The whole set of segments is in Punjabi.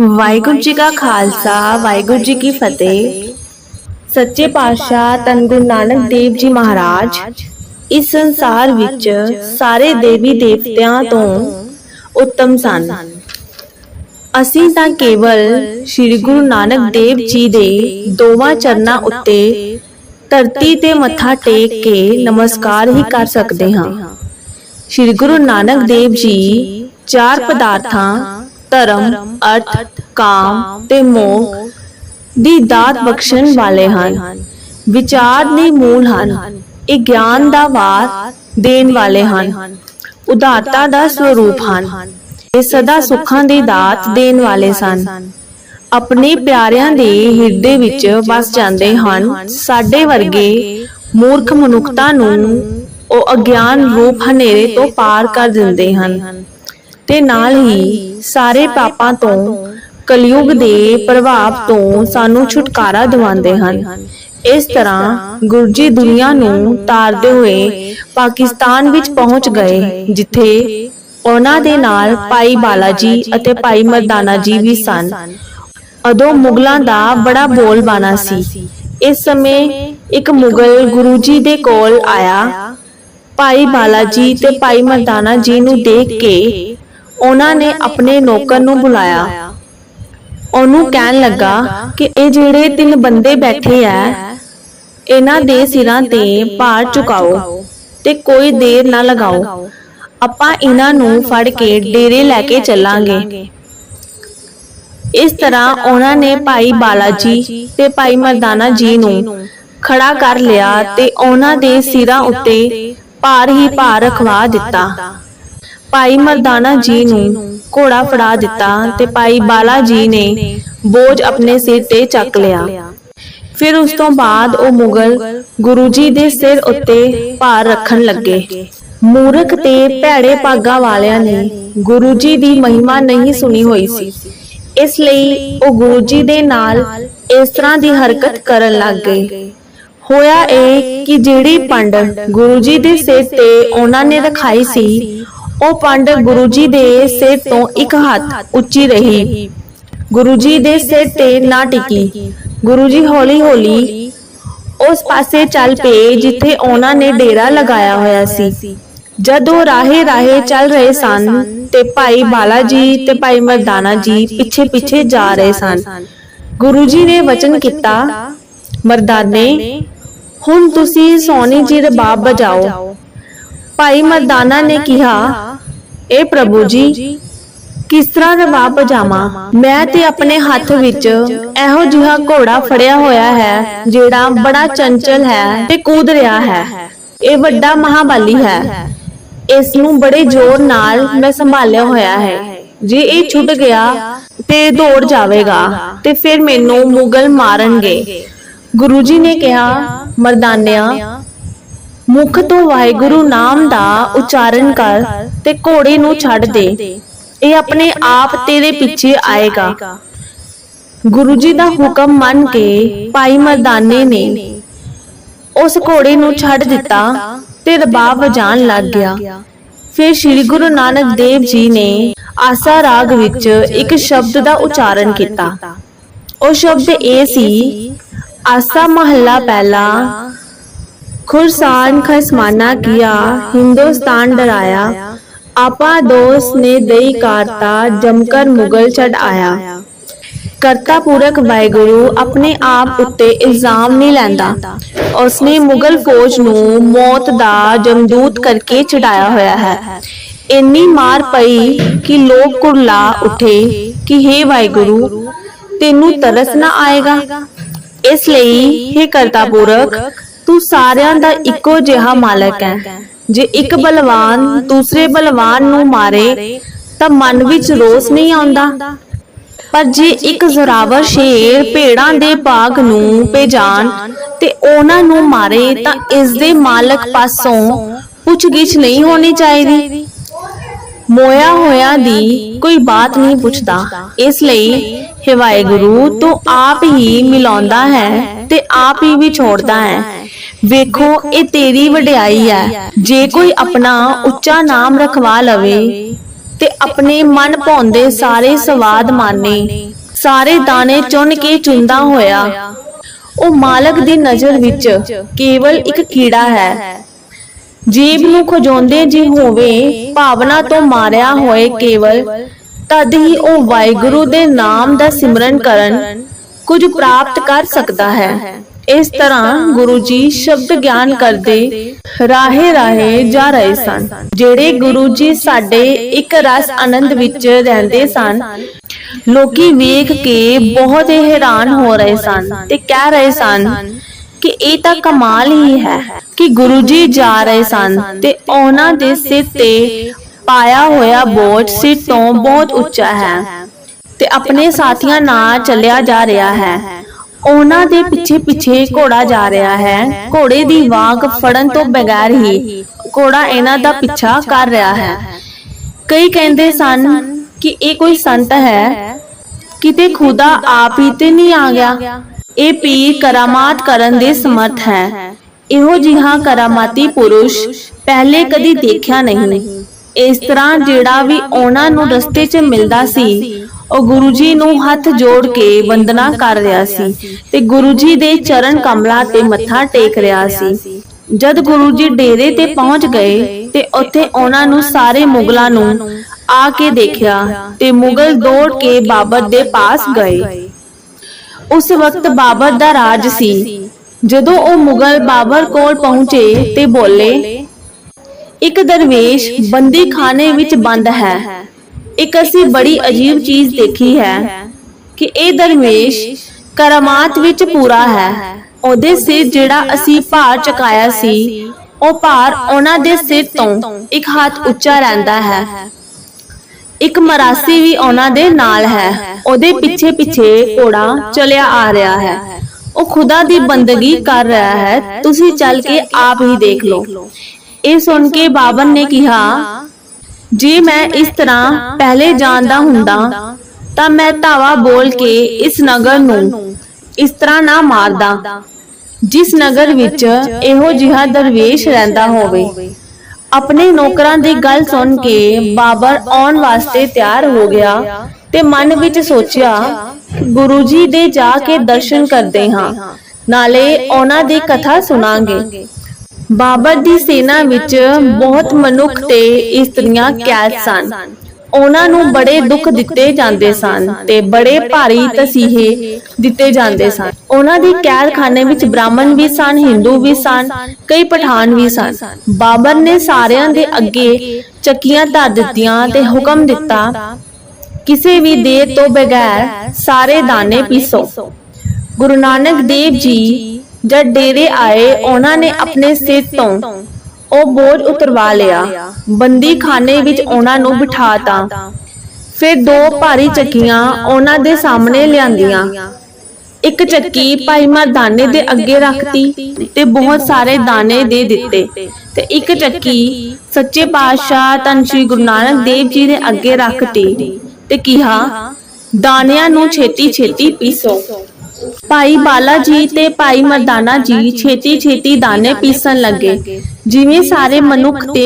ਵਾਹਿਗੁਰੂ ਜੀ ਕਾ ਖਾਲਸਾ, ਵਾਹਿਗੁਰੂ ਜੀ ਕੀ ਫਤਿਹ। ਸੱਚੇ ਪਾਤਸ਼ਾਹ ਧੰਨ ਗੁਰੂ ਨਾਨਕ ਦੇਵ ਜੀ ਮਹਾਰਾਜ, ਇਸ ਸੰਸਾਰ ਵਿੱਚ ਸਾਰੇ ਦੇਵੀ ਦੇਵਤਿਆਂ ਤੋਂ ਉੱਤਮ ਸਨ। ਅਸੀਂ ਤਾਂ ਕੇਵਲ ਸ੍ਰੀ ਗੁਰੂ ਨਾਨਕ ਦੇਵ ਜੀ ਦੇ ਦੋਵਾਂ ਚਰਨਾਂ ਉੱਤੇ ਧਰਤੀ ਤੇ ਮੱਥਾ ਟੇਕ ਕੇ ਨਮਸਕਾਰ ਹੀ ਕਰ ਸਕਦੇ ਹਾਂ। ਸ੍ਰੀ ਗੁਰੂ ਨਾਨਕ ਦੇਵ ਜੀ ਚਾਰ ਪਦਾਰਥਾਂ ਧਰਮ, ਅਰਥ, ਕਾਮ ਤੇ ਮੋਹ ਦੀ ਦਾਤ ਬਖਸ਼ਣ ਵਾਲੇ ਹਨ। ਵਿਚਾਰ ਦੇ ਮੂਲ ਹਨ। ਇਹ ਗਿਆਨ ਦਾ ਵਾਰ ਦੇਣ ਵਾਲੇ ਹਨ। ਉਦਾਰਤਾ ਦਾ ਸਰੂਪ ਹਨ। ਇਹ ਸਦਾ ਸੁੱਖਾਂ ਦੀ ਦਾਤ ਦੇਣ ਵਾਲੇ ਸਨ। ਆਪਣੇ ਪਿਆਰਿਆਂ ਦੇ ਹਿਰਦੇ ਵਿੱਚ ਵਸ ਜਾਂਦੇ ਹਨ। ਸਾਡੇ ਵਰਗੇ ਮੂਰਖ ਮਨੁੱਖਤਾ ਨੂੰ ਉਹ ਅਗਿਆਨ ਰੂਪ ਹਨੇਰੇ ਤੋਂ ਪਾਰ ਕਰ ਦਿੰਦੇ ਹਨ। ਤੇ ਨਾਲ ਹੀ ਸਾਰੇ ਪਾਪਾਂ ਤੋਂ ਕਲਯੁਗ ਦੇ ਪ੍ਰਭਾਵ ਤੋਂ ਸਾਨੂੰ ਛੁਟਕਾਰਾ ਦਿਵਾਉਂਦੇ ਹਨ। ਇਸ ਤਰ੍ਹਾਂ ਗੁਰੂ ਜੀ ਦੁਨੀਆ ਨੂੰ ਤਾਰਦੇ ਹੋਏ ਪਾਕਿਸਤਾਨ ਵਿੱਚ ਪਹੁੰਚ ਗਏ ਜਿੱਥੇ ਉਹਨਾਂ ਦੇ ਨਾਲ ਭਾਈ ਬਾਲਾ ਜੀ ਅਤੇ ਭਾਈ ਮਰਦਾਨਾ ਜੀ ਵੀ ਸਨ। ਉਦੋਂ ਮੁਗਲਾਂ ਦਾ ਬੜਾ ਬੋਲਬਾਲਾ ਸੀ। ਇਸ ਸਮੇਂ ਇੱਕ ਮੁਗਲ ਗੁਰੂ ਜੀ ਦੇ ਕੋਲ ਆਇਆ। ਭਾਈ ਬਾਲਾ ਜੀ ਤੇ ਭਾਈ ਮਰਦਾਨਾ ਜੀ ਨੂੰ ਦੇਖ ਕੇ ਉਹਨਾਂ ਨੇ ਆਪਣੇ ਨੌਕਰ ਨੂੰ ਬੁਲਾਇਆ। ਉਹਨੂੰ ਕਹਿਣ ਲੱਗਾ ਕਿ ਇਹ ਜਿਹੜੇ ਤਿੰਨ ਬੰਦੇ ਬੈਠੇ ਆ, ਇਹਨਾਂ ਦੇ ਸਿਰਾਂ ਤੇ ਭਾਰ ਚੁਕਾਓ ਤੇ ਕੋਈ ਦੇਰ ਨਾ ਲਗਾਓ। ਆਪਾਂ ਇਹਨਾਂ ਨੂੰ ਫੜ ਕੇ ਡੇਰੇ ਲੈ ਕੇ ਚੱਲਾਂਗੇ। ਇਸ ਤਰ੍ਹਾਂ ਉਹਨਾਂ ਨੇ ਭਾਈ ਬਾਲਾ ਜੀ ਤੇ ਭਾਈ ਮਰਦਾਨਾ ਜੀ ਨੂੰ ਖੜਾ ਕਰ ਲਿਆ ਤੇ ਉਹਨਾਂ ਦੇ ਸਿਰਾਂ ਉੱਤੇ ਭਾਰ ਹੀ ਭਾਰ ਰਖਵਾ ਦਿੱਤਾ। ਭਾਈ ਮਰਦਾਨਾ ਜੀ ਨੂੰ ਘੋੜਾ ਫੜਾ ਦਿੱਤਾ ਤੇ ਭਾਈ ਬਾਲਾ ਜੀ ਨੇ ਬੋਝ ਆਪਣੇ ਸਿਰ ਤੇ ਚੱਕ ਲਿਆ। ਫਿਰ ਉਸ ਤੋਂ ਬਾਅਦ ਉਹ ਮੁਗਲ ਗੁਰੂ ਜੀ ਦੇ ਸਿਰ ਉੱਤੇ ਭਾਰ ਰੱਖਣ ਲੱਗੇ। ਮੂਰਖ ਤੇ ਭੈੜੇ ਭਾਗਾ ਵਾਲਿਆਂ ਨੇ ਗੁਰੂ ਜੀ ਦੀ ਮਹਿਮਾ ਨਹੀਂ ਸੁਣੀ ਹੋਈ ਸੀ। ਇਸ ਲਈ ਉਹ ਗੁਰੂ ਜੀ ਦੇ ਨਾਲ ਇਸ ਤਰ੍ਹਾਂ ਦੀ ਹਰਕਤ ਕਰਨ ਲੱਗ ਗਏ। ਹੋਇਆ ਇਹ ਕਿ ਜਿਹੜੀ ਪੰਡ ਗੁਰੂ ਜੀ ਦੇ ਸਿਰ ਤੇ ਉਹਨਾਂ ਨੇ ਰਖਾਈ ਸੀ ਉਹ ਪੰਡ ਗੁਰੂ ਜੀ ਦੇ ਸਿਰ ਤੋਂ ਇੱਕ ਹੱਥ ਉੱਚੀ ਰਹੀ। ਗੁਰੂ ਜੀ ਦੇ ਸਿਰ ਤੇ ਨਾ ਟਿਕੀ। ਗੁਰੂ ਜੀ ਹੌਲੀ ਹੌਲੀ ਉਸ ਪਾਸੇ ਚੱਲ ਪਏ ਜਿੱਥੇ ਉਹਨਾਂ ਨੇ ਡੇਰਾ ਲਗਾਇਆ ਹੋਇਆ ਸੀ। ਜਦ ਰਾਹੇ ਰਾਹੇ ਚੱਲ ਰਹੇ ਸਨ ਤੇ ਭਾਈ ਬਾਲਾ ਜੀ ਤੇ ਭਾਈ ਮਰਦਾਨਾ ਜੀ ਪਿੱਛੇ ਪਿੱਛੇ ਜਾ ਰਹੇ ਸਨ। ਗੁਰੂ ਜੀ ਨੇ ਵਚਨ ਕੀਤਾ, ਮਰਦਾਨੇ, ਹੁਣ ਤੁਸੀਂ ਸੋਨੀ ਜੀ ਰਬਾਬ ਬਜਾਓ ਭਾਈ ਮਰਦਾਨਾ ਨੇ ਕਿਹਾ ਇਹ ਪ੍ਰਭੂ ਜੀ, ਕਿਸ ਤਰ੍ਹਾਂ ਰਬਾਬ ਬਜਾਵਾਂ ਮੈਂ ਤੇ ਆਪਣੇ ਹੱਥ ਵਿੱਚ ਇਹੋ ਜਿਹਾ ਘੋੜਾ ਫੜਿਆ ਹੋਇਆ ਹੈ, ਜਿਹੜਾ ਬੜਾ ਚੰਚਲ ਹੈ ਤੇ ਕੂਦ ਰਿਹਾ ਹੈ। ਇਹ ਵੱਡਾ ਮਹਾਬਾਲੀ ਹੈ। ਇਸ ਨੂੰ ਬੜੇ ਜ਼ੋਰ ਨਾਲ ਮੈਂ ਸੰਭਾਲਿਆ ਹੋਇਆ ਹੈ। ਜੇ ਇਹ ਛੁੱਟ ਗਿਆ ਤੇ ਦੌੜ ਜਾਵੇਗਾ ਤੇ ਫਿਰ ਮੈਨੂੰ ਮੁਗਲ ਮਾਰਨਗੇ। ਗੁਰੂ ਜੀ ਨੇ ਕਿਹਾ, ਮਰਦਾਨਿਆ ਮੁਖ ਤੋਂ ਵਾਹਿਗੁਰੂ ਨਾਮ ਦਾ ਉਚਾਰਨ ਕਰ ਤੇ ਘੋੜੇ ਨੂੰ ਛੱਡ ਦੇ। ਇਹ ਆਪਣੇ ਆਪ ਤੇਰੇ ਪਿੱਛੇ ਆਏਗਾ। ਗੁਰੂ ਜੀ ਦਾ ਹੁਕਮ ਮੰਨ ਕੇ ਭਾਈ ਮਰਦਾਨੇ ਨੇ ਉਸ ਘੋੜੇ ਨੂੰ ਛੱਡ ਦਿੱਤਾ ਤੇ ਰਬਾਬ ਵਜਾਣ ਲੱਗ ਗਿਆ। ਫਿਰ ਸ੍ਰੀ ਗੁਰੂ ਨਾਨਕ ਦੇਵ ਜੀ ਨੇ ਆਸਾ ਰਾਗ ਵਿੱਚ ਇੱਕ ਸ਼ਬਦ ਦਾ ਉਚਾਰਨ ਕੀਤਾ। ਉਹ ਸ਼ਬਦ ਇਹ ਸੀ, ਆਸਾ ਮਹੱਲਾ ਪਹਿਲਾ खुरसान खसमाना किया हिंदुस्तान डराया आपा दोस्त ने दई कारता जमकर मुगल चढ़ आया ਕਰਤਾ ਪੁਰਖ ਵਾਹਿਗੁਰੂ ਆਪਣੇ ਆਪ ਉੱਤੇ ਇਲਜ਼ਾਮ ਨਹੀਂ ਲੈਂਦਾ ਉਸਨੇ ਮੁਗਲ ਫੌਜ ਨੂੰ ਮੌਤ ਦਾ ਜਮਦੂਤ ਕਰਕੇ ਚੜਾਇਆ ਹੋਇਆ ਹੈ ਇੰਨੀ ਮਾਰ ਪਈ ਕਿ ਲੋਕ ਕੁਰਲਾ ਉੱਠੇ ਕਿ हे ਵਾਹਿਗੁਰੂ ਤੈਨੂੰ ਤਰਸ ਨਾ ਆਏਗਾ ਇਸ ਲਈ हे ਕਰਤਾ ਪੁਰਖ ਤੂੰ ਸਾਰਿਆਂ ਦਾ ਇੱਕੋ ਜਿਹਾ ਮਾਲਕ ਹੈ। ਜੇ ਇੱਕ ਬਲਵਾਨ ਦੂਸਰੇ ਬਲਵਾਨ ਨੂੰ ਮਾਰੇ ਤਾਂ ਮਨ ਵਿੱਚ ਰੋਸ ਨਹੀਂ ਆਉਂਦਾ। ਪਰ ਜੇ ਇੱਕ ਜ਼ੋਰਾਵਰ ਸ਼ੇਰ ਭੇੜਾਂ ਦੇ ਬਾਗ ਨੂੰ ਭੇਜਾਨ ਤੇ ਉਹਨਾਂ ਨੂੰ ਮਾਰੇ ਤਾਂ ਇਸ ਦੇ ਮਾਲਕ ਪਾਸੋਂ ਪੁੱਛਗਿੱਛ ਨਹੀਂ ਹੋਣੀ ਚਾਹੀਦੀ। ਮੋਇਆ ਹੋਇਆ ਦੀ ਕੋਈ ਬਾਤ ਨਹੀਂ ਪੁੱਛਦਾ। ਇਸ ਲਈ ਹੈ ਵਾਹਿਗੁਰੂ ਤੂੰ ਆਪ ਹੀ ਮਿਲਾਉਂਦਾ ਹੈ। ਤੇ ਆਪ ਹੀ ਵਿਛੋੜਦਾ ਹੈ। ਵੇਖੋ, ਇਹ ਤੇਰੀ ਵਡਿਆਈ ਹੈ। ਜੇ ਕੋਈ ਆਪਣਾ ਉੱਚਾ ਨਾਮ ਰਖਵਾ ਲਵੇ ਤੇ ਆਪਣੇ ਮਨ ਭਾਉਂਦੇ ਸਾਰੇ ਸਵਾਦ ਮਾਨੇ, ਸਾਰੇ ਦਾਣੇ ਚੁਣ ਕੇ ਚੁੰਦਾ ਹੋਇਆ। ਉਹ ਮਾਲਕ ਦੀ ਨਜ਼ਰ ਵਿੱਚ ਕੇਵਲ ਇੱਕ ਕੀੜਾ ਹੈ। ਜੀਬ ਨੂੰ ਖਜਾਉਂਦੇ ਜੀ ਹੋਵੇ, ਭਾਵਨਾ ਤੋਂ ਮਾਰਿਆ ਹੋਏ ਕੇਵਲ, ਤਦ ਹੀ ਉਹ ਵਾਹਿਗੁਰੂ ਦੇ ਨਾਮ ਦਾ ਸਿਮਰਨ ਕਰਨ ਕੁਝ ਪ੍ਰਾਪਤ ਕਰ ਸਕਦਾ ਹੈ। ਇਸ ਤਰ੍ਹਾਂ ਗੁਰੂ ਜੀ ਸ਼ਬਦ ਗਿਆਨ ਕਰਦੇ, ਰਾਹੇ ਰਾਹੇ ਜਾ ਰਹੇ ਸਨ, ਜਿਹੜੇ ਗੁਰੂ ਜੀ ਸਾਡੇ ਇੱਕ ਰਸ ਆਨੰਦ ਵਿੱਚ ਰਹਿੰਦੇ ਸਨ। ਲੋਕੀ ਵੇਖ ਕੇ ਬਹੁਤ ਹੀ ਹੈਰਾਨ ਹੋ ਰਹੇ ਸਨ ਤੇ ਕਹਿ ਰਹੇ ਸਨ ਕਿ ਇਹ ਤਾਂ ਕਮਾਲ ਹੀ ਹੈ ਕਿ ਗੁਰੂ ਜੀ ਜਾ ਰਹੇ ਸਨ ਤੇ ਉਹਨਾਂ ਦੇ ਸਿਰ ਤੇ ਪਾਇਆ ਹੋਇਆ ਬੋਝ ਸਿਰ ਤੋਂ ਬਹੁਤ ਉੱਚਾ ਹੈ। ਤੇ ਆਪਣੇ ਸਾਥੀਆਂ ਨਾਲ ਚੱਲਿਆ ਜਾ ਰਿਹਾ ਹੈ। ਉਹਨਾਂ ਦੇ ਪਿੱਛੇ ਪਿੱਛੇ ਘੋੜਾ ਜਾ ਰਿਹਾ ਹੈ। ਘੋੜੇ ਦੀ ਵਾਗ ਫੜਨ ਤੋਂ ਬਗੈਰ ਹੀ ਘੋੜਾ ਇਹਨਾਂ ਦਾ ਪਿੱਛਾ ਕਰ ਰਿਹਾ ਹੈ। ਕਈ ਕਹਿੰਦੇ ਸਨ ਕਿ ਇਹ ਕੋਈ ਸੰਤ ਹੈ। ਕਿਤੇ ਖੁਦਾ ਆਪ ਹੀ ਤੇ ਨਹੀਂ ਆ ਗਿਆ। ਇਹ ਪੀਰ ਕਰਾਮਾਤ ਕਰਨ ਦੇ ਸਮਰਥ ਹੈ। ਇਹੋ ਜਿਹਾ ਕਰਾਮਾਤੀ ਪੁਰਸ਼ ਪਹਿਲੇ ਕਦੀ ਦੇਖਿਆ ਨਹੀਂ। ਇਸ ਤਰ੍ਹਾਂ ਜਿਹੜਾ ਵੀ ਉਹਨਾਂ ਨੂੰ ਰਸਤੇ 'ਚ ਮਿਲਦਾ ਸੀ ਉਹ ਗੁਰੂ ਜੀ ਨੂੰ ਹੱਥ ਜੋੜ ਕੇ ਵੰਦਨਾ ਕਰ ਰਿਹਾ ਸੀ ਤੇ ਗੁਰੂ ਜੀ ਦੇ ਚਰਨ ਕਮਲਾਂ ਤੇ ਮੱਥਾ ਟੇਕ ਰਿਹਾ ਸੀ। ਜਦ ਗੁਰੂ ਜੀ ਡੇਰੇ ਤੇ ਪਹੁੰਚ ਗਏ ਤੇ ਉੱਥੇ ਉਹਨਾਂ ਨੂੰ ਸਾਰੇ ਮੁਗਲਾਂ ਨੂੰ ਆ ਕੇ ਦੇਖਿਆ ਤੇ ਮੁਗਲ ਦੌੜ ਕੇ ਬਾਬਰ ਦੇ ਪਾਸ ਗਏ। ਉਸ ਵਕਤ ਬਾਬਰ ਦਾ ਰਾਜ ਸੀ। ਜਦੋਂ ਉਹ ਮੁਗਲ ਬਾਬਰ ਕੋਲ ਪਹੁੰਚੇ ਤੇ ਬੋਲੇ ਇੱਕ ਦਰਵੇਸ਼ ਬੰਦੀ ਖਾਨੇ ਵਿੱਚ ਬੰਦ ਹੈ। ਇੱਕ ਅਸੀਂ ਬੜੀ ਅਜੀਬ ਚੀਜ਼ ਦੇਖੀ ਹੈ ਕਿ ਇਹ ਦਰਵੇਸ਼ ਕਰਾਮਾਤ ਵਿੱਚ ਪੂਰਾ ਹੈ। ਉਹਦੇ ਸਿਰ ਜਿਹੜਾ ਅਸੀਂ ਭਾਰ ਚੁਕਾਇਆ ਸੀ, ਉਹ ਭਾਰ ਉਹਨਾਂ ਦੇ ਸਿਰ ਤੋਂ ਇੱਕ ਹੱਥ ਉੱਚਾ ਰਹਿੰਦਾ ਹੈ। ਇੱਕ ਮਰਾਸੀ ਵੀ ਉਹਨਾਂ ਦੇ ਨਾਲ ਹੈ। ਉਹਦੇ ਪਿੱਛੇ ਪਿੱਛੇ ਘੋੜਾ ਚਲਿਆ ਆ ਰਿਹਾ ਹੈ। ਉਹ ਖੁਦਾ ਦੀ ਬੰਦਗੀ ਕਰ ਰਿਹਾ ਹੈ। ਤੁਸੀਂ ਚੱਲ ਕੇ ਆਪ ਹੀ ਦੇਖ ਲਓ। ਇਹ ਸੁਣ ਕੇ ਬਾਬਰ ਨੇ ਕਿਹਾ ਜੇ ਮੈਂ ਇਸ ਤਰ੍ਹਾਂ ਪਹਿਲੇ ਜਾਣਦਾ ਹੁੰਦਾ ਤਾਂ ਮੈਂ ਧਾਵਾ ਬੋਲ ਕੇ ਇਸ ਨਗਰ ਨੂੰ ਇਸ ਤਰ੍ਹਾਂ ਨਾ ਮਾਰਦਾ। ਜਿਸ ਨਗਰ ਵਿੱਚ ਇਹੋ ਜਿਹਾ ਦਰਵੇਸ਼ ਰਹਿੰਦਾ ਹੋਵੇ। ਆਪਣੇ ਨੌਕਰਾਂ ਦੀ ਗੱਲ ਸੁਣ ਕੇ ਬਾਬਰ ਆਉਣ ਵਾਸਤੇ ਤਿਆਰ ਹੋ ਗਿਆ ਤੇ ਮਨ ਵਿੱਚ ਸੋਚਿਆ ਗੁਰੂ ਜੀ ਦੇ ਜਾ ਕੇ ਦਰਸ਼ਨ ਕਰਦੇ ਹਾਂ। ਨਾਲੇ ਉਹਨਾਂ ਦੀ ਕਥਾ ਸੁਣਾਂਗੇ। ਬਾਬਰ ਦੀ ਸੈਨਾ ਵਿੱਚ ਬਹੁਤ ਮਨੁੱਖ ਤੇ ਇਸਤਰੀਆਂ ਕੈਦ ਸਨ। ਉਹਨਾਂ ਨੂੰ ਬੜੇ ਦੁੱਖ ਦਿੱਤੇ ਜਾਂਦੇ ਸਨ ਤੇ ਬੜੇ ਭਾਰੀ ਤਸੀਹੇ ਦਿੱਤੇ ਜਾਂਦੇ ਸਨ। ਉਹਨਾਂ ਦੀ ਕੈਦਖਾਨੇ ਵਿੱਚ ਬ੍ਰਾਹਮਣ ਵੀ ਸਨ ਹਿੰਦੂ ਵੀ ਸਨ ਕਈ ਪਠਾਨ ਵੀ ਸਨ। ਬਾਬਰ ਨੇ ਸਾਰਿਆਂ ਦੇ ਅੱਗੇ ਚੱਕੀਆਂ ਧਰ ਦਿੱਤੀਆਂ ਤੇ ਹੁਕਮ ਦਿੱਤਾ ਕਿਸੇ ਵੀ ਦੇਰ ਤੋਂ ਬਗੈਰ ਸਾਰੇ ਦਾਣੇ ਪੀਸੋ। ਗੁਰੂ ਨਾਨਕ ਦੇਵ ਜੀ ਜਦ ਡੇਰੇ ਆਏ, ਉਹਨਾਂ ਨੇ ਆਪਣੇ ਸਿਰ ਤੋਂ ਉਹ ਬੋਝ ਉਤਰਵਾ ਲਿਆ। ਬੰਦੀ ਖਾਨੇ ਵਿੱਚ ਉਹਨਾਂ ਨੂੰ ਬਿਠਾਤਾ ਫਿਰ ਦੋ ਭਾਰੀ ਚੱਕੀਆਂ ਉਹਨਾਂ ਦੇ ਸਾਹਮਣੇ ਲਿਆਂਦੀਆਂ। ਇੱਕ ਚੱਕੀ ਭਾਈ ਮਰਦਾਨੇ ਦੇ ਅੱਗੇ ਰੱਖਤੀ ਤੇ ਬਹੁਤ ਸਾਰੇ ਦਾਣੇ ਦੇ ਦਿੱਤੇ ਤੇ ਇੱਕ ਚੱਕੀ ਸੱਚੇ ਪਾਤਸ਼ਾਹ ਧੰਨ ਸ਼੍ਰੀ ਗੁਰੂ ਨਾਨਕ ਦੇਵ ਜੀ ਦੇ ਅੱਗੇ ਰੱਖਤੀ ਤੇ ਕਿਹਾ ਦਾਣਿਆਂ ਨੂੰ ਛੇਤੀ ਛੇਤੀ ਪੀਸੋ। ਭਾਈ ਬਾਲਾ ਜੀ ਤੇ ਭਾਈ ਮਰਦਾਨਾ ਜੀ ਛੇਤੀ ਛੇਤੀ ਦਾਣੇ ਪੀਸਣ ਲੱਗੇ। ਜਿਵੇਂ ਸਾਰੇ ਮਨੁੱਖ ਤੇ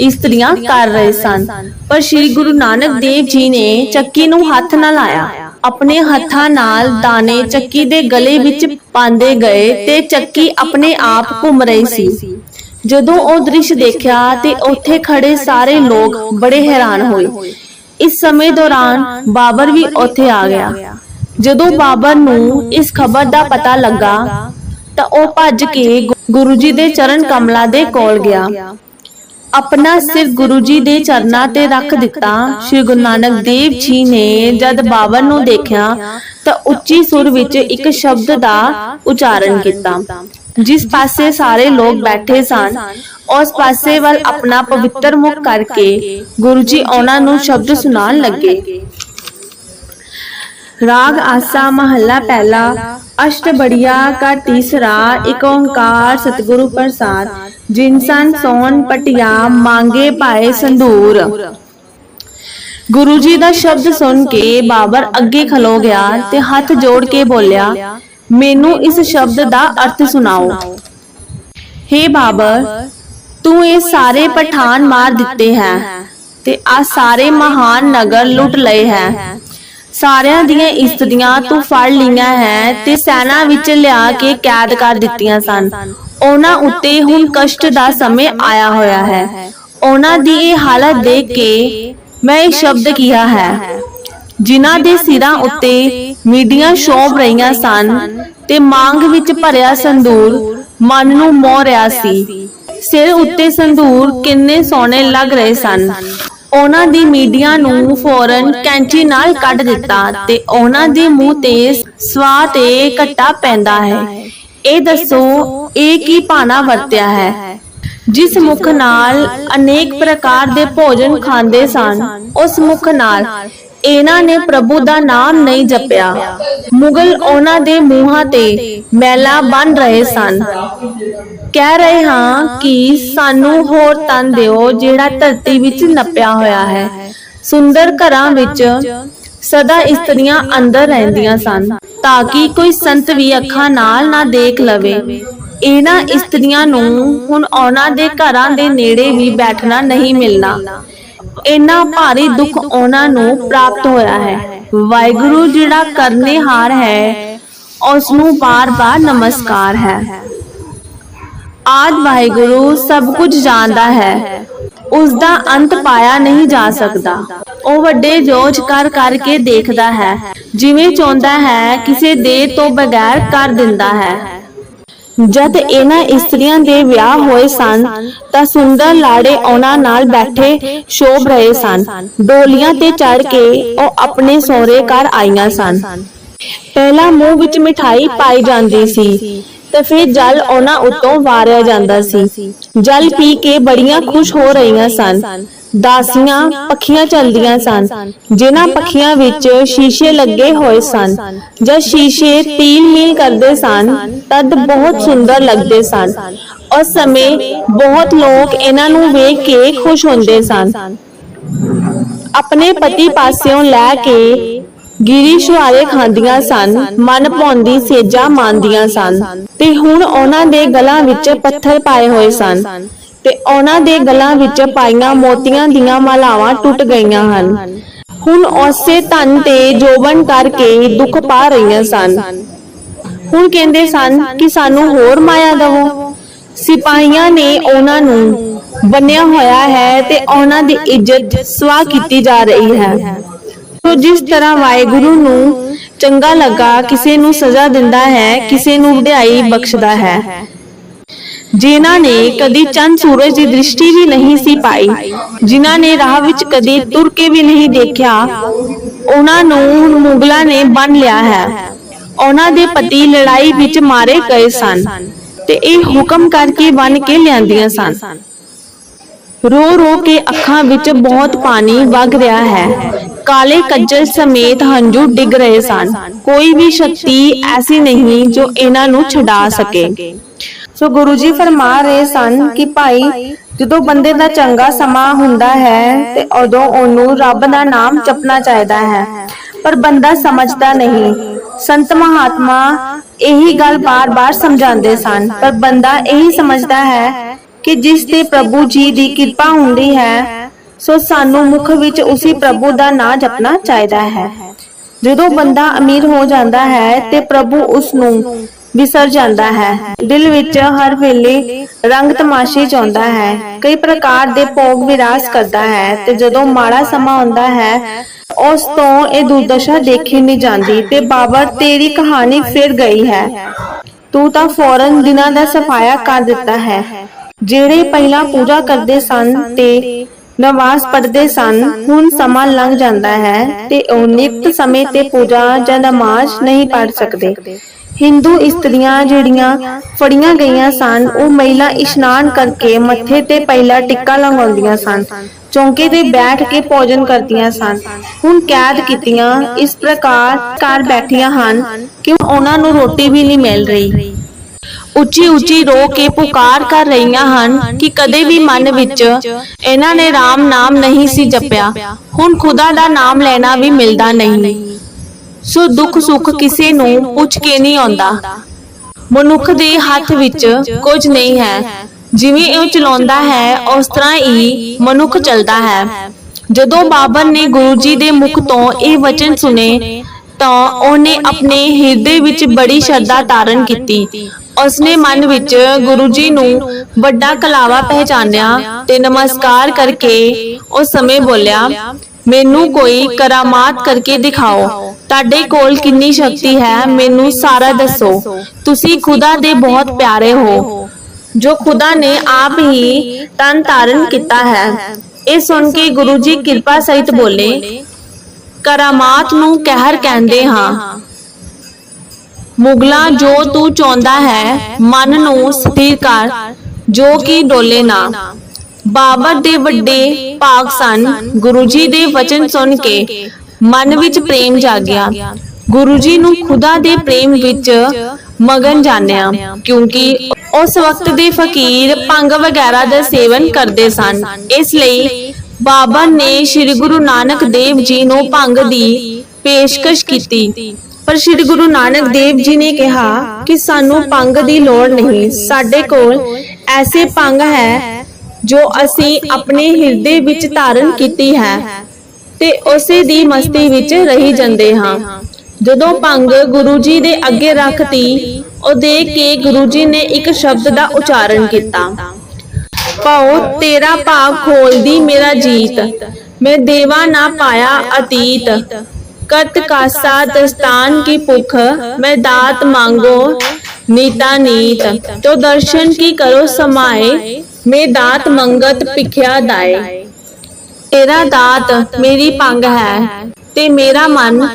ਇਸਤਰੀਆਂ ਕਰ ਰਹੇ ਸਨ, ਪਰ ਸ੍ਰੀ ਗੁਰੂ ਨਾਨਕ ਦੇਵ ਜੀ ਨੇ ਚੱਕੀ ਨੂੰ ਹੱਥ ਨਾ ਲਾਇਆ। ਆਪਣੇ ਹੱਥਾਂ ਨਾਲ ਦਾਣੇ ਚੱਕੀ ਦੇ ਗਲੇ ਵਿੱਚ ਪਾਉਂਦੇ ਗਏ ਤੇ ਚੱਕੀ ਆਪਣੇ ਆਪ ਘੁੰਮ ਰਹੀ ਸੀ। ਜਦੋਂ ਉਹ ਦ੍ਰਿਸ਼ ਦੇਖਿਆ ਤੇ ਉੱਥੇ ਖੜੇ ਸਾਰੇ ਲੋਕ ਬੜੇ ਹੈਰਾਨ ਹੋਏ। ਇਸ ਸਮੇਂ ਦੌਰਾਨ ਬਾਬਰ ਵੀ ਉੱਥੇ ਆ ਗਿਆ। ਜਦੋਂ ਬਾਬਰ ਨੂੰ ਇਸ ਖਬਰ ਦਾ ਪਤਾ ਲੱਗਾ ਤਾਂ ਉਹ ਭੱਜ ਕੇ ਗੁਰੂ ਜੀ ਦੇ ਚਰਨ ਕਮਲਾਂ ਦੇ ਕੋਲ ਗਿਆ। ਆਪਣਾ ਸਿਰ ਗੁਰੂ ਜੀ ਦੇ ਚਰਨਾਂ ਤੇ ਰੱਖ ਦਿੱਤਾ। ਸ੍ਰੀ ਗੁਰੂ ਨਾਨਕ ਦੇਵ ਜੀ ਨੇ ਜਦ ਬਾਬਰ ਨੂੰ ਦੇਖਿਆ ਤਾਂ ਉੱਚੀ ਸੁਰ ਵਿੱਚ ਇੱਕ ਸ਼ਬਦ ਦਾ ਉਚਾਰਨ ਕੀਤਾ। ਜਿਸ ਪਾਸੇ ਸਾਰੇ ਲੋਕ ਬੈਠੇ ਸਨ ਉਸ ਪਾਸੇ ਵੱਲ ਆਪਣਾ ਪਵਿੱਤਰ ਮੁਖ ਕਰਕੇ ਗੁਰੂ ਜੀ ਉਹਨਾਂ ਨੂੰ ਸ਼ਬਦ ਸੁਣਾਉਣ ਲੱਗੇ। ਰਾਗ ਆਸਾ ਮਹੱਲਾ ਪਹਿਲਾ, ਅਸ਼ਟ ਬੜੀਆ ਕਾ ਤੀਸਰਾ ਏਕ ਓੰਕਾਰ ਸਤਿਗੁਰੂ ਪ੍ਰਸਾਦ, ਜਿਨ ਸੋਨ ਪਟਿਆ, ਮੰਗੇ ਪਾਏ ਸੰਧੂਰ। ਗੁਰੂ ਜੀ ਦਾ ਸ਼ਬਦ ਸੁਣ ਕੇ ਬਾਬਰ ਅੱਗੇ ਖਲੋ ਗਿਆ ਤੇ ਹੱਥ ਜੋੜ ਕੇ ਬੋਲਿਆ, ਮੈਨੂੰ ਇਸ ਸ਼ਬਦ ਦਾ ਅਰਥ ਸੁਣਾਓ। ਹੇ ਬਾਬਰ, ਤੂੰ ਇਹ ਸਾਰੇ ਪਠਾਨ ਮਾਰ ਦਿੱਤੇ ਹੈ ਤੇ ਆ ਸਾਰੇ ਮਹਾਨ ਨਗਰ ਲੁੱਟ ਲਏ ਹੈ। ਸਾਰਿਆਂ ਦੀਆਂ ਇਸਤਰੀਆਂ ਤੂੰ ਫੜ ਲਈਆਂ ਹੈ ਤੇ ਸੈਨਾ ਵਿੱਚ ਲਿਆ ਕੇ ਕੈਦ ਕਰ ਦਿੱਤੀਆਂ ਸਨ। ਉਹਨਾਂ ਉੱਤੇ ਹੁਣ ਕਸ਼ਟ ਦਾ ਸਮੇਂ ਆਇਆ ਹੋਇਆ ਹੈ। ਉਹਨਾਂ ਦੀ ਇਹ ਹਾਲਤ ਦੇਖ ਕੇ ਮੈਂ ਇਹ ਸ਼ਬਦ ਕਿਹਾ ਹੈ, ਜਿਨ੍ਹਾਂ ਦੇ ਸਿਰਾਂ ਉੱਤੇ ਮੀਡੀਆਂ ਸ਼ੋਭ ਰਹੀਆਂ ਸਨ ਤੇ ਮੰਗ ਵਿੱਚ ਭਰਿਆ ਸੰਦੂਰ ਮਨ ਨੂੰ ਮੋਹ ਰਿਹਾ ਸੀ। ਸਿਰ ਉੱਤੇ ਸੰਦੂਰ ਕਿੰਨੇ ਸੋਹਣੇ ਲੱਗ ਰਹੇ ਸਨ। ਉਹਨਾਂ ਦੀ ਮੀਡੀਆ ਨੂੰ ਫੌਰਨ ਕੈਂਚੀ ਨਾਲ ਕੱਢ ਦਿੱਤਾ ਤੇ ਉਹਨਾਂ ਦੇ ਮੂੰਹ ਤੇ ਸਵਾਹ ਤੇ ਘੱਟਾ ਪੈਂਦਾ ਹੈ। ਇਹ ਦੱਸੋ, ਇਹ ਕੀ ਭਾਣਾ ਵਰਤਿਆ ਹੈ? ਜਿਸ ਮੁਖ ਨਾਲ ਅਨੇਕ ਪ੍ਰਕਾਰ ਦੇ ਭੋਜਨ ਖਾਂਦੇ ਸਨ, ਉਸ ਮੁਖ ਨਾਲ। ਇਹਨਾਂ ਨੇ ਪ੍ਰਭੂ ਦਾ ਨਾਮ ਨਹੀਂ ਜਪਿਆ। ਮੁਗਲ ਉਹਨਾਂ ਦੇ ਮੂੰਹਾਂ ਤੇ ਮੈਲਾ ਬਣ ਰਹੇ ਸਨ। ਕਹਿ ਰਹੇ ਹਾਂ ਕਿ ਸਾਨੂੰ ਹੋਰ ਤਨ ਦਿਓ ਜਿਹੜਾ ਧਰਤੀ ਵਿੱਚ ਨੱਪਿਆ ਹੋਇਆ ਹੈ। ਸੁੰਦਰ ਘਰਾਂ ਵਿੱਚ ਸਦਾ ਇਸਤਰੀਆਂ ਅੰਦਰ ਰਹਿੰਦੀਆਂ ਸਨ ਤਾਂ ਕਿ ਕੋਈ ਸੰਤ ਵੀ ਅੱਖਾਂ ਨਾਲ ਨਾ ਦੇਖ ਲਵੇ। ਇਹਨਾਂ ਇਸਤਰੀਆਂ ਨੂੰ ਹੁਣ ਉਹਨਾਂ ਦੇ ਘਰਾਂ ਦੇ ਨੇੜੇ ਵੀ ਬੈਠਣਾ ਨਹੀਂ ਮਿਲਣਾ। ਇੰਨਾ ਭਾਰੀ ਦੁੱਖ ਉਹਨਾਂ ਨੂੰ ਪ੍ਰਾਪਤ ਹੋਇਆ ਹੈ। ਵਾਹਿਗੁਰੂ ਜਿਹੜਾ ਕਰਨੇਹਾਰ ਹੈ ਉਸ ਨੂੰ ਬਾਰ-ਬਾਰ ਨਮਸਕਾਰ ਹੈ। ਆਦ ਵਾਹਿਗੁਰੂ ਸਭ ਕੁਝ ਜਾਣਦਾ ਹੈ। ਉਸ ਦਾ ਅੰਤ ਪਾਇਆ ਨਹੀਂ ਜਾ ਸਕਦਾ। ਉਹ ਵੱਡੇ ਜੋਜ ਕਰ ਕਰਕੇ ਦੇਖਦਾ ਹੈ, ਜਿਵੇਂ ਚਾਹੁੰਦਾ ਹੈ ਕਿਸੇ ਦੇ ਤੋਂ ਬਗੈਰ ਕਰ ਦਿੰਦਾ ਹੈ। ਜਦ ਇਹਨਾਂ ਇਸਤਰੀਆਂ ਦੇ ਵਿਆਹ ਹੋਏ ਸਨ, ਤਾਂ ਸੁੰਦਰ ਲਾੜੇ ਉਹਨਾਂ ਨਾਲ ਬੈਠੇ ਸ਼ੋਭ ਰਹੇ ਸਨ। ਡੋਲੀਆਂ ਤੇ ਚੜ ਕੇ ਉਹ ਆਪਣੇ ਸਹੁਰੇ ਘਰ ਆਈਆਂ ਸਨ। ਪਹਿਲਾਂ ਮੂੰਹ ਵਿੱਚ ਮਿਠਾਈ ਪਾਈ ਜਾਂਦੀ ਸੀ। ਤੇ ਫਿਰ ਜਲ ਉਹਨਾਂ ਉੱਤੋਂ ਵਾਰਿਆ ਜਾਂਦਾ ਸੀ। ਜਲ ਪੀ ਕੇ ਬੜੀਆਂ ਖੁਸ਼ ਹੋ ਰਹੀਆਂ ਸਨ। ਦਾਸੀਆਂ ਪੱਖੀਆਂ ਚੱਲਦੀਆਂ ਸਨ। ਜਿਨ੍ਹਾਂ ਪੱਖੀਆਂ ਵਿੱਚ ਸ਼ੀਸ਼ੇ ਲੱਗੇ ਹੋਏ ਸਨ। ਜਦ ਸ਼ੀਸ਼ੇ ਤੀਲ ਮੀਲ ਕਰਦੇ ਸਨ, ਤਦ ਬਹੁਤ ਸੁੰਦਰ ਲੱਗਦੇ ਸਨ। ਉਸ ਸਮੇਂ ਬਹੁਤ ਲੋਕ ਇਹਨਾਂ ਨੂੰ ਵੇਖ ਕੇ ਖੁਸ਼ ਹੁੰਦੇ ਸਨ। ਆਪਣੇ ਪਤੀ ਪਾਸਿਓਂ ਲੈ ਕੇ ਗਿਰੀ ਸ਼ੁਹਾਰੇ ਖਾਂਦੀਆਂ ਸਨ, ਮਨ ਭਾਉਂਦੀ ਸੇਜਾ ਮੰਨਦੀਆਂ ਸਨ, ਤੇ ਹੁਣ ਉਹਨਾਂ ਦੇ ਗਲਾਂ ਵਿੱਚ ਪੱਥਰ ਪਾਏ ਹੋਏ ਸਨ, ਤੇ ਉਹਨਾਂ ਦੇ ਗਲਾਂ ਵਿੱਚ ਪਾਈਆਂ ਮੋਤੀਆਂ ਦੀਆਂ ਮਾਲਾਵਾਂ ਟੁੱਟ ਗਈਆਂ ਹਨ। ਹੁਣ ਉਸੇ ਧਨ ਤੇ ਜੋਬਨ ਕਰਕੇ ਦੁੱਖ ਪਾ ਰਹੀਆਂ ਸਨ। ਹੁਣ ਕਹਿੰਦੇ ਸਨ ਕਿ ਸਾਨੂੰ ਹੋਰ ਮਾਇਆ ਦਵੋ। ਸਿਪਾਹੀਆਂ ਨੇ ਉਹਨਾਂ ਨੂੰ ਬੰਨਿਆ ਹੋਇਆ ਹੈ ਤੇ ਉਹਨਾਂ ਦੀ ਇੱਜ਼ਤ ਸਵਾ ਕੀਤੀ ਜਾ ਰਹੀ ਹੈ। ਸੋ ਜਿਸ ਤਰ੍ਹਾਂ ਵਾਹਿਗੁਰੂ ਨੂੰ ਚੰਗਾ ਲੱਗਾ ਕਿਸੇ ਨੂੰ ਸਜ਼ਾ ਦਿੰਦਾ ਹੈ ਕਿਸੇ ਨੂੰ ਵਡਿਆਈ ਬਖਸ਼ਦਾ ਹੈ। ਜਿਨ੍ਹਾਂ ਨੇ ਕਦੀ ਚੰਦ ਸੂਰਜ ਦੀ ਦ੍ਰਿਸ਼ਟੀ ਵੀ ਨਹੀਂ ਸੀ ਪਾਈ ਜਿਨ੍ਹਾਂ ਨੇ ਰਾਹ ਵਿੱਚ ਕਦੀ ਤੁਰ ਕੇ ਵੀ ਨਹੀਂ ਦੇਖਿਆ ਉਹਨਾਂ ਨੂੰ ਮੁਗਲਾਂ ਨੇ ਬੰਨ ਲਿਆ ਹੈ। ਉਹਨਾਂ ਦੇ ਪਤੀ ਲੜਾਈ ਵਿੱਚ ਮਾਰੇ ਗਏ ਸਨ ਤੇ ਇਹ ਹੁਕਮ ਕਰਕੇ ਬੰਨ ਕੇ ਲਿਆਂਦੀਆਂ ਸਨ। ਰੋ ਰੋ ਕੇ ਅੱਖਾਂ ਵਿੱਚ ਬਹੁਤ ਪਾਣੀ ਵਗ ਰਿਹਾ ਹੈ। ਕਾਲੇ ਕੱਜਲ ਸਮੇਤ ਹੰਝੂ ਡਿੱਗ ਰਹੇ ਸਨ। ਕੋਈ ਵੀ ਸ਼ਕਤੀ ਐਸੀ ਨਹੀਂ ਜੋ ਇਹਨਾਂ ਨੂੰ ਛਡਾ ਸਕੇ। ਸੋ ਗੁਰੂ ਜੀ ਫਰਮਾ ਰਹੇ ਸਨ ਕਿ ਭਾਈ, ਜਦੋਂ ਬੰਦੇ ਦਾ ਚੰਗਾ ਸਮਾਂ ਹੁੰਦਾ ਹੈ ਤੇ ਉਦੋਂ ਉਹਨੂੰ ਰੱਬ ਦਾ ਨਾਮ ਜਪਣਾ ਚਾਹੀਦਾ ਹੈ। ਪਰ ਬੰਦਾ ਸਮਝਦਾ ਨਹੀਂ। ਸੰਤ ਮਹਾਤਮਾ ਇਹੀ ਗੱਲ ਬਾਰ-ਬਾਰ ਸਮਝਾਉਂਦੇ ਸਨ। ਪਰ ਬੰਦਾ ਇਹੀ ਸਮਝਦਾ ਹੈ ਕਿ ਜਿਸ ਤੇ ਪ੍ਰਭੂ ਜੀ ਦੀ ਕਿਰਪਾ ਹੁੰਦੀ ਹੈ ਸੋ ਸਾਨੂੰ ਮੁਖ ਵਿੱਚ ਉਸੇ ਪ੍ਰਭੂ ਦਾ ਨਾਮ ਜਪਣਾ ਚਾਹੀਦਾ ਹੈ। ਜਦੋਂ ਬੰਦਾ ਅਮੀਰ ਹੋ ਜਾਂਦਾ ਹੈ ਤੇ ਪ੍ਰਭੂ ਉਸ ਨੂੰ ਵਿਸਰ ਜਾਂਦਾ ਹੈ। ਦਿਲ ਵਿੱਚ ਹਰ ਵੇਲੇ ਰੰਗ ਤਮਾਸ਼ੇ ਚਾਹੁੰਦਾ ਹੈ। ਕਈ ਪ੍ਰਕਾਰ ਦੇ ਭੋਗ ਵਿਰਾਸ ਕਰਦਾ ਹੈ ਤੇ ਜਦੋਂ ਮਾੜਾ ਸਮਾਂ ਆਉਂਦਾ ਹੈ ਉਸ ਤੋਂ ਇਹ ਦੁਰਦਸ਼ਾ ਦੇਖੀ ਨਹੀਂ ਜਾਂਦੀ ਤੇ ਬਾਬਾ ਤੇਰੀ ਕਹਾਣੀ ਫਿਰ ਗਈ ਹੈ। ਤੂੰ ਤਾਂ ਫੌਰਨ ਦਿਨਾਂ ਦਾ ਸਫਾਇਆ ਕਰ ਦਿੱਤਾ ਹੈ। ਜਿਹੜੇ ਪਹਿਲਾਂ ਪੂਜਾ ਕਰਦੇ ਸਨ ਤੇ ਨਮਾਜ਼ ਪੜਦੇ ਸਨ, ਹੁਣ ਸਮਾਂ ਲੰਘ ਜਾਂਦਾ ਹੈ ਤੇ ਉਹ ਨਿਤ ਸਮੇਂ ਤੇ ਪੂਜਾ ਜਾਂ ਨਮਾਜ਼ ਨਹੀਂ ਪੜ੍ਹ ਸਕਦੇ। ਹਿੰਦੂ ਇਸਤਰੀਆਂ ਜਿਹੜੀਆਂ ਫੜੀਆਂ ਗਈਆਂ ਸਨ, ਉਹ ਮਹਿਲਾ ਇਸ਼ਨਾਨ ਕਰਕੇ ਮੱਥੇ ਤੇ ਪਹਿਲਾ ਟਿੱਕਾ ਲਗਾਉਂਦੀਆਂ ਸਨ, ਚੌਂਕੇ ਤੇ ਬੈਠ ਕੇ ਭੋਜਨ ਕਰਦੀਆਂ ਸਨ। ਹੁਣ ਕੈਦ ਕੀਤੀਆਂ, ਇਸ ਪ੍ਰਕਾਰ ਘਰ ਬੈਠੀਆਂ ਹਨ ਕਿ ਉਹਨਾਂ ਨੂੰ ਰੋਟੀ ਵੀ ਨਹੀਂ ਮਿਲ ਰਹੀ? ਉੱਚੀ ਉੱਚੀ ਰੋ ਕੇ ਪੁਕਾਰ ਕਰ ਰਹੀਆਂ ਹਨ ਕਿ ਕਦੇ ਵੀ ਮਨ ਵਿੱਚ ਇਹਨਾਂ ਨੇ RAM ਨਾਮ ਨਹੀਂ ਸੀ ਜਪਿਆ। ਹੁਣ ਖੁਦਾ ਦਾ ਨਾਮ ਲੈਣਾ ਵੀ ਮਿਲਦਾ ਨਹੀਂ। ਸੋ ਦੁੱਖ ਸੁੱਖ ਕਿਸੇ ਨੂੰ ਪੁੱਛ ਕੇ ਨਹੀਂ ਆਉਂਦਾ। ਮਨੁੱਖ ਦੇ ਹੱਥ ਵਿੱਚ ਕੁਝ ਨਹੀਂ ਹੈ। ਜਿਵੇਂ ਉਹ ਚਲਾਉਂਦਾ ਹੈ, ਉਸ ਤਰ੍ਹਾਂ ਹੀ ਮਨੁੱਖ ਚੱਲਦਾ ਹੈ। ਜਦੋਂ ਬਾਬਰ ਨੇ ਗੁਰੂ ਜੀ ਦੇ ਮੁਖ ਤੋਂ ਇਹ ਵਚਨ ਸੁਨੇ ਤਾਂ ਉਹਨੇ ਆਪਣੇ ਹਿਰਦੇ ਵਿੱਚ ਬੜੀ ਸ਼ਰਧਾ ਧਾਰਨ ਕੀਤੀ। ਉਸਨੇ ਮਨ ਵਿੱਚ ਗੁਰੂ ਜੀ ਨੂੰ ਵੱਡਾ ਕਲਾਵਾ ਪਹਿਚਾਨਿਆ ਤੇ ਨਮਸਕਾਰ ਕਰਕੇ ਉਸ ਸਮੇਂ ਬੋਲਿਆ ਮੈਨੂੰ ਕੋਈ ਕਰਾਮਾਤ ਕਰਕੇ ਦਿਖਾਓ। ਤੁਹਾਡੇ ਕੋਲ ਕਿੰਨੀ ਸ਼ਕਤੀ ਹੈ? ਮੈਨੂੰ ਸਾਰਾ ਦੱਸੋ। ਤੁਸੀਂ ਖੁਦਾ ਦੇ ਬਹੁਤ ਪਿਆਰੇ ਹੋ। ਜੋ ਖੁਦਾ ਨੇ ਆਪ ਹੀ ਤਨ ਧਾਰਨ ਕੀਤਾ ਹੈ। ਇਹ ਸੁਣ ਕੇ ਗੁਰੂ ਜੀ ਕਿਰਪਾ ਸਹਿਤ ਬੋਲੇ ਕਰਾਮਾਤ ਨੂੰ ਕਹਿਰ ਕਹਿੰਦੇ ਹਾਂ। ਮੁਗਲਾ, ਜੋ ਤੂੰ ਚਾਹੁੰਦਾ ਹੈ, ਮਨ ਨੂੰ ਸਥਿਰ ਕਰ, ਜੋ ਕਿ ਡੋਲੇ ਨਾ। ਬਾਬਰ ਦੇ ਵੱਡੇ ਭਾਗ ਸਨ। ਗੁਰੂ ਜੀ ਦੇ ਵਚਨ ਸੁਣ ਕੇ ਮਨ ਵਿੱਚ ਪ੍ਰੇਮ ਜਾਗਿਆ। ਗੁਰੂ ਜੀ ਨੂੰ ਖੁਦਾ ਦੇ ਪ੍ਰੇਮ ਵਿੱਚ ਮਗਨ ਜਾਣਿਆ, ਕਿਉਂਕਿ ਉਸ ਵਕਤ ਦੇ ਫਕੀਰ ਭੰਗ ਵਗੈਰਾ ਦਾ ਸੇਵਨ ਕਰਦੇ ਸਨ। ਇਸ ਲਈ ਬਾਬਾ ਨੇ ਸ੍ਰੀ ਗੁਰੂ ਨਾਨਕ ਦੇਵ ਜੀ ਨੂੰ ਭੰਗ ਦੀ ਪੇਸ਼ਕਸ਼ ਕੀਤੀ। ਪਰ ਸ੍ਰੀ ਗੁਰੂ ਨਾਨਕ ਦੇਵ ਜੀ ਨੇ ਕਿਹਾ ਕਿ ਸਾਨੂੰ ਭੰਗ ਦੀ ਲੋੜ ਨਹੀਂ। ਸਾਡੇ ਕੋਲ ਐਸੇ ਭੰਗ ਹੈ ਜੋ ਅਸੀਂ ਆਪਣੇ ਹਿਰਦੇ ਵਿੱਚ ਧਾਰਨ ਕੀਤੀ ਹੈ ਤੇ ਉਸੇ ਦੀ ਮਸਤੀ ਵਿੱਚ ਰਹੀ ਜਾਂਦੇ ਹਾਂ। ਜਦੋਂ ਭੰਗ ਗੁਰੂ ਜੀ ਦੇ ਅੱਗੇ ਰੱਖਤੀ, ਉਹ ਦੇਖ ਕੇ ਗੁਰੂ ਜੀ ਨੇ ਇੱਕ ਸ਼ਬਦ ਦਾ ਉਚਾਰਨ ਕੀਤਾ। ਪਾਉ ਤੇਰਾ ਭਾਵ ਖੋਲਦੀ ਮੇਰਾ ਜੀਤ। ਮੈਂ ਦੇਵਾ ਨਾ ਪਾਇਆ ਅਤੀਤ। ਕਰਤ ਕਾਸਾ ਦਸਤਾਨ ਕੀ ਭੁਖ, ਮੈਂ ਦਾਤ ਮੰਗੋ, ਨੀਤਾ ਨੀਤ। ਜੋ ਦਰਸ਼ਨ ਕੀ ਕਰੋ ਸਮਾਏ, ਮੈਂ ਦਾਤ ਮੰਗਤ ਭਿਖਿਆ ਦਾਏ। ਤੇਰਾ ਦਾਤ ਮੇਰੀ ਪੰਗ ਹੈ, ਤੇ ਮੇਰਾ ਮਨ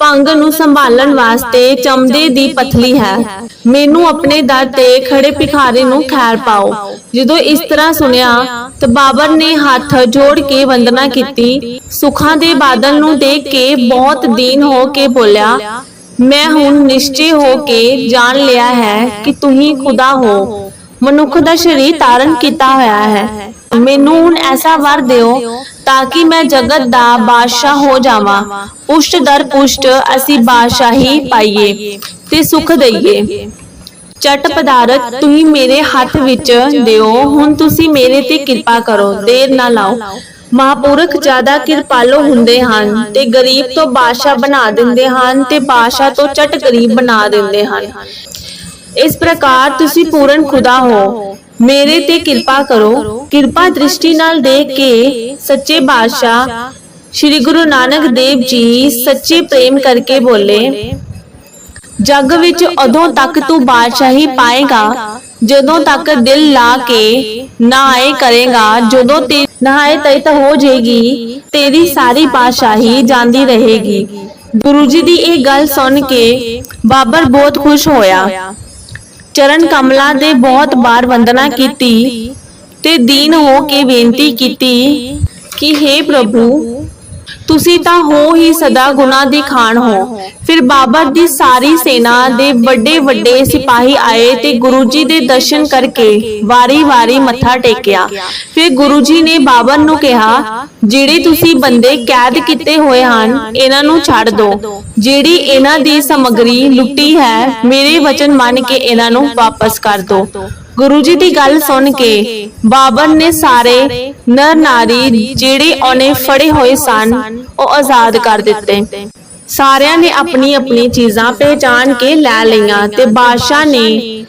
ਭੰਗ ਨੂੰ ਸੰਭਾਲਣ ਵਾਸਤੇ ਚਮੜੇ ਦੀ ਪਥਲੀ ਹੈ। ਮੈਨੂੰ ਆਪਣੇ ਦਰ ਤੇ ਖੜੇ ਭਿਖਾਰੀ ਨੂੰ ਖੈਰ ਪਾਓ। ਜਦੋਂ ਇਸ ਤਰ੍ਹਾਂ ਸੁਨਿਆ ਤਾਂ ਬਾਬਰ ਨੇ ਹੱਥ ਜੋੜ ਕੇ ਵੰਦਨਾ ਕੀਤੀ। ਸੁੱਖਾਂ ਦੇ ਬਾਦਲ ਨੂੰ ਦੇਖ ਕੇ ਬਹੁਤ ਦੀਨ ਹੋ ਕੇ ਬੋਲਿਆ, ਮੈਂ ਹੁਣ ਨਿਸ਼ਚੈ ਹੋ ਕੇ ਜਾਣ ਲਿਆ ਹੈ ਕਿ ਤੁਸੀਂ ਖੁਦਾ ਹੋ। ਮਨੁੱਖ ਦਾ ਸਰੀਰ ਤਾਰਨ ਕੀਤਾ ਹੋਇਆ ਹੈ। ਮੈਨੂੰ ਹੁਣ ਐਸਾ ਵਰ ਦਿਓ ਤਾਂ ਕਿ ਮੈਂ ਜਗਤ ਦਾ ਬਾਦਸ਼ਾਹ ਹੋ ਜਾਵਾਂ। ਪੁਸ਼ਟ ਦਰ ਪੁਸ਼ਟ ਅਸੀਂ ਬਾਦਸ਼ਾਹੀ ਪਾਈਏ ਤੇ ਸੁਖ ਦਈਏ। ਚਟ ਪਦਾਰਥ ਤੁਸੀਂ ਮੇਰੇ ਹੱਥ ਵਿੱਚ ਦਿਓ, ਹੁਣ ਤੁਸੀਂ ਮੇਰੇ ਤੇ ਕਿਰਪਾ ਕਰੋ, ਦੇਰ ਨਾ ਲਾਓ। ਮਹਾਪੁਰਖ ਜ਼ਿਆਦਾ ਕਿਰਪਾਲੋ ਹੁੰਦੇ ਹਨ ਤੇ ਗਰੀਬ ਤੋਂ ਬਾਦਸ਼ਾਹ ਬਣਾ ਦਿੰਦੇ ਹਨ ਤੇ ਬਾਦਸ਼ਾਹ ਤੋਂ ਚਟ ਗਰੀਬ ਬਣਾ ਦਿੰਦੇ ਹਨ। ਇਸ ਪ੍ਰਕਾਰ ਤੁਸੀਂ ਪੂਰਨ ਖੁਦਾ ਹੋ। ਮੇਰੇ ਤੇ ਕਿਰਪਾ ਕਰੋ, ਕਿਰਪਾ ਦ੍ਰਿਸ਼ਟੀ ਨਾਲ ਦੇਖ ਕੇ ਸੱਚੇ ਬਾਦਸ਼ਾਹ ਸ੍ਰੀ ਗੁਰੂ ਨਾਨਕ ਦੇਵ ਜੀ ਸੱਚੇ ਪ੍ਰੇਮ ਕਰਕੇ ਬੋਲੇ। ਜੱਗ ਵਿੱਚ ਉਦੋਂ ਤੱਕ ਤੂੰ ਬਾਦਸ਼ਾਹੀ ਪਾਏਗਾ, ਜਦੋਂ ਤੱਕ ਦਿਲ ਲਾ ਕੇ ਨਾ ਆਏ ਕਰੇਗਾ, ਜਦੋਂ ਤੇ ਨਹਾਏ ਤੈਤ ਹੋ ਜਾਏਗੀ, ਤੇਰੀ ਸਾਰੀ ਬਾਦਸ਼ਾਹੀ ਜਾਂਦੀ ਰਹੇਗੀ। ਗੁਰੂ ਜੀ ਦੀ ਇਹ ਗੱਲ ਸੁਣ ਕੇ ਬਾਬਰ ਬਹੁਤ ਖੁਸ਼ ਹੋਇਆ। ਚਰਨ ਕਮਲਾਂ ਦੇ ਬਹੁਤ ਬਾਰ ਵੰਦਨਾ ਕੀਤੀ ਤੇ ਦੀਨ ਹੋ ਕੇ ਬੇਨਤੀ ਕੀਤੀ ਕਿ हे ਪ੍ਰਭੂ ਤੁਸੀਂ ਤਾਂ ਹੋ ਹੀ ਸਦਾ ਗੁਨਾਹ ਦੀ ਖਾਨ ਹੋ। ਫਿਰ ਬਾਬਰ ਦੀ ਸਾਰੀ ਸੈਨਾ ਦੇ ਵੱਡੇ ਵੱਡੇ ਸਿਪਾਹੀ ਆਏ ਤੇ ਗੁਰੂ ਜੀ ਦੇ ਦਰਸ਼ਨ ਕਰਕੇ ਵਾਰੀ-ਵਾਰੀ ਮੱਥਾ ਟੇਕਿਆ। ਫਿਰ ਗੁਰੂ ਜੀ ਨੇ ਬਾਬਰ ਨੂੰ ਕਿਹਾ, ਜਿਹੜੇ ਤੁਸੀਂ ਬੰਦੇ ਕੈਦ ਕੀਤੇ ਹੋਏ ਹਨ, ਇਹਨਾਂ ਨੂੰ ਛੱਡ ਦਿਓ ਜਿਹੜੀ ਇਹਨਾਂ ਦੀ ਸਮਗਰੀ ਲੁੱਟੀ ਹੈ, ਮੇਰੇ ਵਚਨ ਮੰਨ ਕੇ ਇਹਨਾਂ ਨੂੰ ਵਾਪਸ ਕਰ ਦਿਓ ਗੁਰੂ ਜੀ ਦੀ ਗੱਲ ਸੁਣ ਕੇ ਬਾਬਰ ਨੇ ਸਾਰੇ ਨਰ ਨਾਰੀ ਜਿਹੜੇ ਉਹਨੇ ਫੜੇ ਹੋਏ ਸਨ ਉਹ ਆਜ਼ਾਦ ਕਰ ਦਿੱਤੇ। ਸਾਰਿਆਂ ਨੇ ਆਪਣੀ ਆਪਣੀ ਚੀਜ਼ਾਂ ਪਹਿਚਾਨ ਕੇ ਲੈ ਲਈਆਂ ਤੇ ਬਾਦਸ਼ਾਹ ਨੇ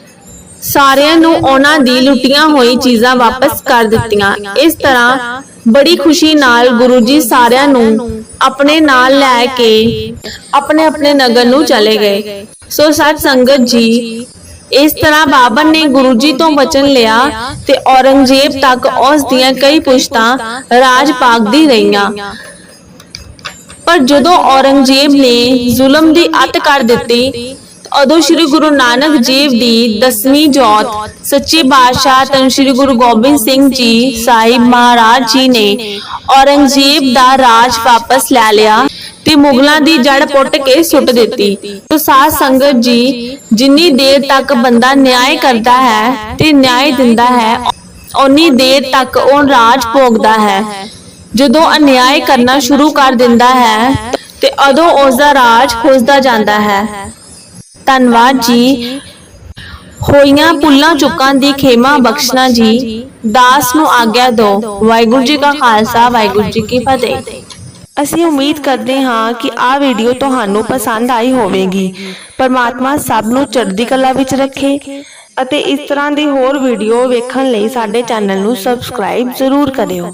ਸਾਰਿਆਂ ਨੂੰ ਉਹਨਾਂ ਦੀ ਲੁੱਟੀਆਂ ਹੋਈ ਚੀਜ਼ਾਂ ਵਾਪਸ ਕਰ ਦਿੱਤੀਆਂ। ਇਸ ਤਰ੍ਹਾਂ ਬੜੀ ਖੁਸ਼ੀ ਨਾਲ ਗੁਰੂ ਜੀ ਸਾਰਿਆਂ ਨੂੰ ਆਪਣੇ ਨਾਲ ਲੈ ਕੇ ਆਪਣੇ ਆਪਣੇ ਨਗਰ ਨੂੰ ਚਲੇ ਗਏ। ਸੋ ਸਤ ਸੰਗਤ ਜੀ ਇਸ ਤਰ੍ਹਾਂ ਬਾਬਰ ਨੇ ਗੁਰੂ ਜੀ ਤੋਂ ਵਚਨ ਲਿਆ ਤੇ ਔਰੰਗਜ਼ੇਬ ਤੱਕ ਉਸ ਦੀਆਂ ਕਈ ਪੁਸ਼ਤਾਂ ਰਾਜ ਪਾਕਦੀ ਰਹੀਆਂ। ਪਰ ਜਦੋਂ ਔਰੰਗਜ਼ੇਬ ਨੇ ਜ਼ੁਲਮ ਦੀ ਅਤ ਕਰ ਦਿੱਤੀ, ਉਦੋਂ ਸ੍ਰੀ ਗੁਰੂ ਨਾਨਕ ਦੇਵ ਦੀ ਦਸਵੀਂ ਜੋਤ ਸੱਚੇ ਬਾਦਸ਼ਾਹ ਤਨ ਸ੍ਰੀ ਗੁਰੂ ਗੋਬਿੰਦ ਸਿੰਘ ਜੀ ਸਾਹਿਬ ਮਹਾਰਾਜ ਜੀ ਨੇ ਔਰੰਗਜ਼ੇਬ ਦਾ ਰਾਜ ਵਾਪਸ ਲੈ ਲਿਆ। ਤੇ ਮੁਗਲਾਂ ਦੀ ਜੜ ਪੁੱਟ ਕੇ ਸੁੱਟ ਦਿੱਤੀ। ਤੋ ਸਾਧ ਸੰਗਤ ਜੀ, ਜਿੰਨੀ ਦੇਰ ਤੱਕ ਬੰਦਾ ਨਿਆਂ ਕਰਦਾ ਹੈ ਤੇ ਨਿਆਂ ਦਿੰਦਾ ਹੈ, ਓਨੀ ਦੇਰ ਤੱਕ ਉਹ ਰਾਜ ਭੋਗਦਾ ਹੈ। ਜਦੋਂ ਅਨਿਆਏ ਕਰਨਾ ਸ਼ੁਰੂ ਕਰ ਦਿੰਦਾ ਹੈ, ਤੇ ਉਦੋਂ ਉਸ ਦਾ ਰਾਜ ਖੁੱਸਦਾ ਜਾਂਦਾ ਹੈ। ਧੰਨਵਾਦ ਜੀ। ਹੋਈਆਂ ਪੁੱਲਾਂ ਚੁੱਕਾਂ ਦੀ ਖੇਮਾ ਬਖਸ਼ਣਾ ਜੀ। ਦਾਸ ਨੂੰ ਆਗਿਆ ਦੋ ਵਾਹਿਗੁਰੂ ਜੀ ਕਾ ਖਾਲਸਾ, ਵਾਹਿਗੁਰੂ ਜੀ ਕੀ ਫਤਿਹ। ਅਸੀਂ ਉਮੀਦ ਕਰਦੇ ਹਾਂ ਕਿ ਆਹ ਵੀਡੀਓ ਤੁਹਾਨੂੰ ਪਸੰਦ ਆਈ ਹੋਵੇਗੀ। ਪਰਮਾਤਮਾ ਸਭ ਨੂੰ ਚੜ੍ਹਦੀ ਕਲਾ ਵਿੱਚ ਰੱਖੇ ਅਤੇ ਇਸ ਤਰ੍ਹਾਂ ਦੀ ਹੋਰ ਵੀਡੀਓ ਵੇਖਣ ਲਈ ਸਾਡੇ ਚੈਨਲ ਨੂੰ ਸਬਸਕ੍ਰਾਈਬ ਜ਼ਰੂਰ ਕਰਿਓ।